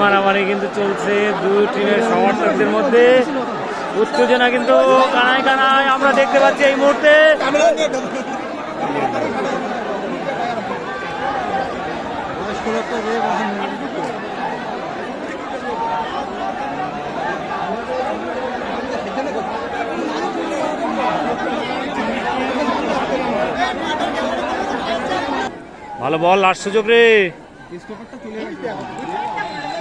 মারামারি কিন্তু চলছে। দুই টিমের সমর্থকদের মধ্যে উত্তেজনা কিন্তু কানায় কানায় আমরা দেখতে পাচ্ছি এই মুহূর্তে। ভালো বল, লাস্ট সুযোগ রে।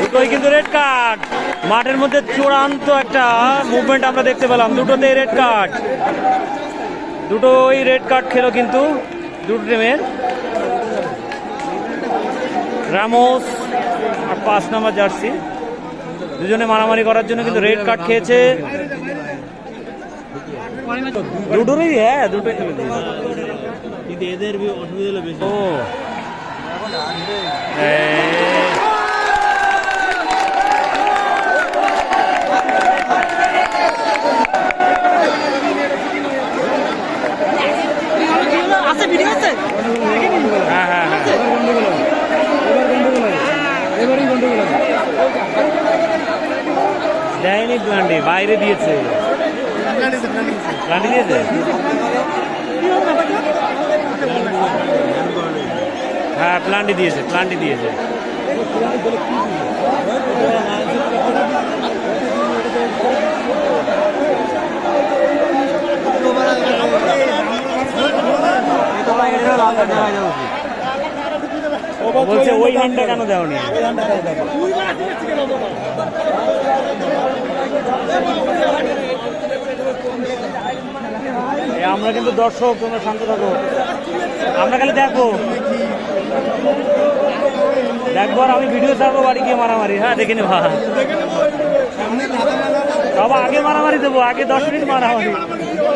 দুটোই কিন্তু রেড কার্ড মাঠের মধ্যে চূড়ান্ত একটা মুভমেন্ট আমরা দেখতে পেলাম। দুটোতেই রেড কার্ড দুটোই রেড কার্ড খেলো কিন্তু দুটো টিমের রামোস আর পাঁচ নাম্বার জার্সি দুজনে মারামারি করার জন্য কিন্তু রেড কার্ড খেয়েছে। দুটোরই হ্যাঁ দুটোই কিন্তু। এদের অসুবিধা হলো বেশি। ও এই। আছে ভিডিও আছে হ্যাঁ হ্যাঁ হ্যাঁ দেয়নি প্লান্টি বাইরে দিয়েছে। প্লান্টি দিয়েছে? হ্যাঁ প্লান্টি দিয়েছে প্লান্টি দিয়েছে ও বলছে ওই কেন আমরা কিন্তু দর্শক, তোমরা শান্ত থাকো। আমরা খালি দেখব। দেখব আর আমি ভিডিও ছাড়বো বাড়ি গিয়ে মারামারি। হ্যাঁ দেখে নেবা। সব আগে মারামারি দেবো, আগে দশ মিনিট মারামারি।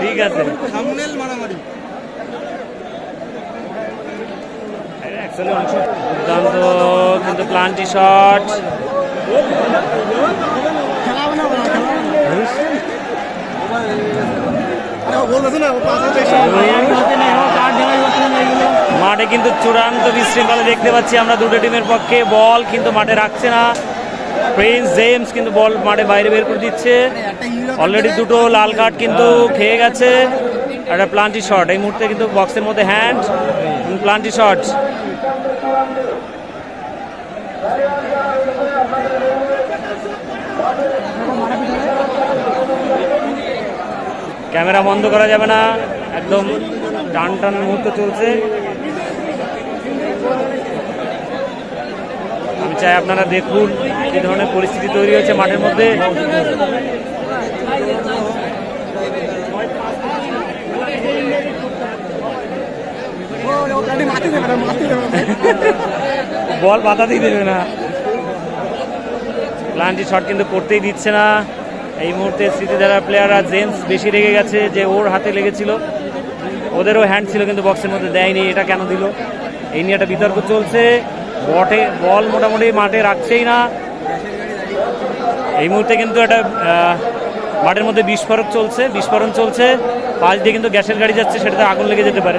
ঠিক আছে। দুর্দান্ত কিন্তু প্লান্টি শট মাঠে কিন্তু চূড়ান্ত বিশৃঙ্খলা দেখতে পাচ্ছি আমরা দুটো টিমের পক্ষে। বল কিন্তু মাঠে রাখছে না। প্রিন্স জেমস কিন্তু বল মাঠে বাইরে বের করে দিচ্ছে। অলরেডি দুটো লাল কার্ড কিন্তু খেয়ে গেছে। একটা প্লান্টি শট এই মুহূর্তে কিন্তু বক্সের মধ্যে হ্যান্ড প্লান্টি শট ক্যামেরা বন্ধ করা যাবে না। একদম টান টান মুহূর্ত চলছে। আমি চাই আপনারা দেখুন কি ধরনের পরিস্থিতি তৈরি হয়েছে মাঠের মধ্যে। বল বাধা দিয়ে দেবে না। প্লান্টি শট কিন্তু করতেই দিচ্ছে না। এই মুহূর্তে স্মৃতিধারা প্লেয়াররা জেমস বেশি রেগে গেছে যে ওর হাতে লেগেছিল। ওদেরও হ্যান্ড ছিল কিন্তু বক্সের মধ্যে দেয়নি, এটা কেন দিল? এই নিয়ে একটা বিতর্ক চলছে। বটে, বল মোটামুটি মাঠে রাখছেই না। এই মুহূর্তে কিন্তু একটা মাঠের মধ্যে বিস্ফোরক চলছে, বিস্ফোরণ চলছে। পাশ দিয়ে কিন্তু গ্যাসের গাড়ি যাচ্ছে, সেটাতে আগুন লেগে যেতে পারে।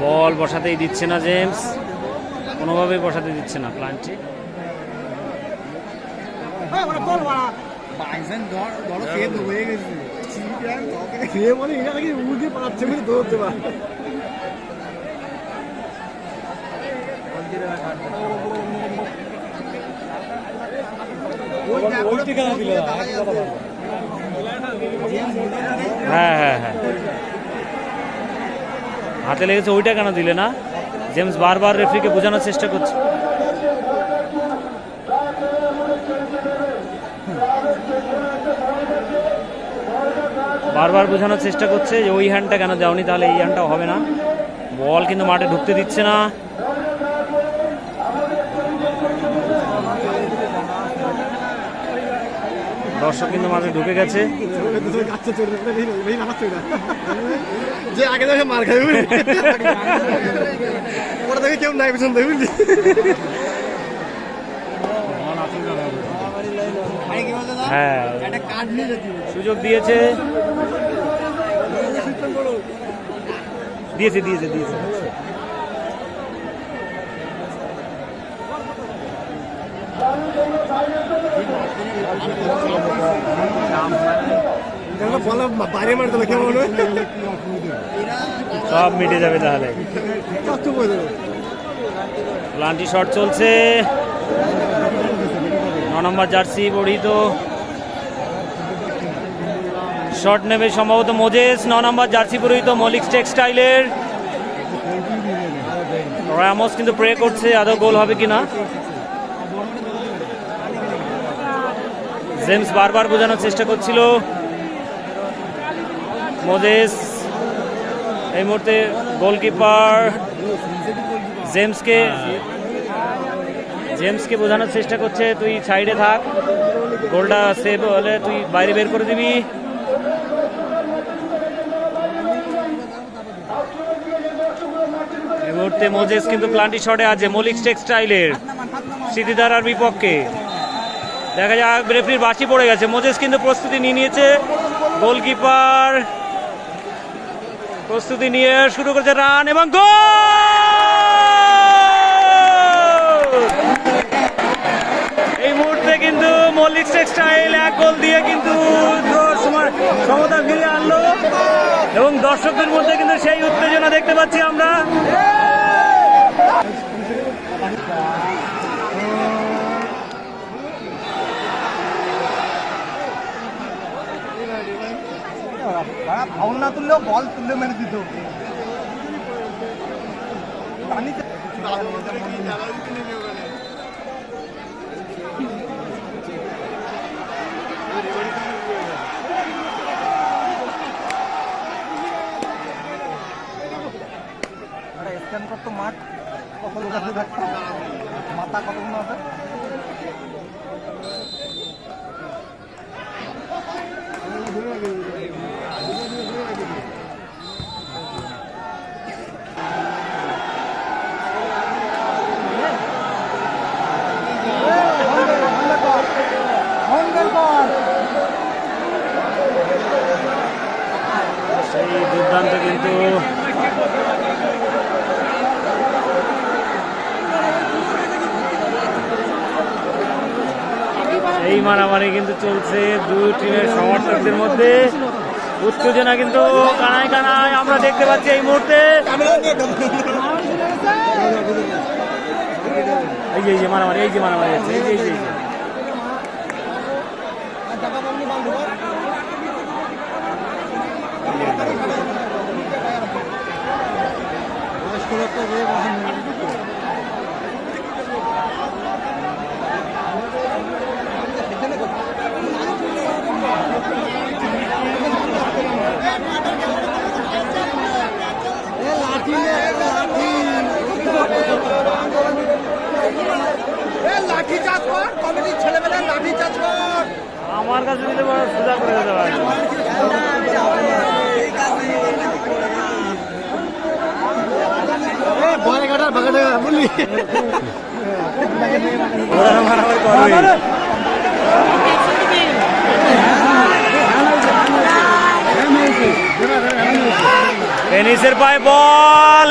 বল বসাতেই দিচ্ছে না জেমস। কোনোভাবেই বসাতে দিচ্ছে না প্লান্টটি খেয়ে বলে এটা নাকি উড়ে পাচ্ছে বলে দৌড়তে পারে। ঠিকানা দিল হ্যাঁ হ্যাঁ হ্যাঁ। হাতে লেগেছে ওইটা কেন দিলে না? জেমস বারবার রেফরিকে বোঝানোর চেষ্টা করছে। বারবার বোঝানোর চেষ্টা করছে যে ওই হ্যান্ডটা কেন যাওনি তাহলে এই হ্যান্ডটাও হবে না। বল কিন্তু মাঠে ঢুকতে দিচ্ছে না। দর্শক কিন্তু মাঠে ঢুকে গেছে। যে আগে দেখে মার খাই ওরা দেখে কেউ নাই পেছন বুঝলি? হ্যাঁ। একটা কার্ড নিয়ে সুযোগ দিয়েছে। দিয়েছে দিয়েছে দিয়েছে। বাইরে মারতে কেমন সব মিটে যাবে তাহলে। প্লান্টি শট চলছে। ন নম্বর জার্সি বড়িত শট নেবে সম্ভবত মোজেস ন নম্বর জার্সি পরিহিত মলিক টেক্সটাইলের রামোস কিন্তু প্রে করছে আদৌ গোল হবে কিনা। জেমস বারবার বোঝানোর চেষ্টা করছিল। মোজেস, এই মুহূর্তে গোলকিপার জেমসকে জেমসকে বোঝানোর চেষ্টা করছে। তুই সাইডে থাক, গোলটা সেভ হলে তুই বাইরে বের করে দিবি। এই মুহূর্তে মোজেস কিন্তু প্লান্টি শটে আছে, মলিক টেক্সটাইলের স্মৃতিধারার বিপক্ষে। দেখা যাক রেফরির বাসি পড়ে গেছে। মোজেস কিন্তু প্রস্তুতি নিয়ে নিয়েছে। গোলকিপার প্রস্তুতি নিয়ে শুরু করেছে রান এবং গোল! এই মুহূর্তে কিন্তু মল্লিক টেক্সটাইল এক গোল দিয়ে কিন্তু সমতা ফিরিয়ে আনলো। এবং দর্শকদের মধ্যে কিন্তু সেই উত্তেজনা দেখতে পাচ্ছি আমরা। ফাউল না তুললেও বল তুললে মেরে দিত। মাঠ। কত মাথা কতক্ষণ আছে? সেই দুর্দান্ত কিন্তু এই মারামারি কিন্তু চলছে দুই টিমের সমর্থকদের মধ্যে। উত্তেজনা কিন্তু কানায় কানায় আমরা দেখতে পাচ্ছি এই মুহূর্তে। এই যে মারামারি, এই যে মারামারি আছে এই যে এই যে। লাঠি চাষ কর কমিটির ছেলেমেয়েরা লাঠি চাষ কর আমার কাছে দিলে বড় করে দিতে পারে ওরা মারামারি করবে টেনিসের পায়ে বল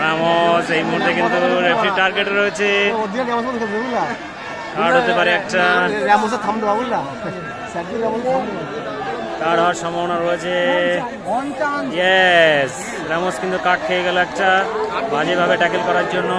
রামোস এই মুহূর্তে কিন্তু রেফারি টার্গেট রয়েছে। কার্ড হতে পারে একটা। কার্ড হওয়ার সম্ভাবনা রয়েছে। ইয়েস রামোস কিন্তু কাট খেয়ে গেল একটা বাজেভাবে ট্যাকেল করার জন্য।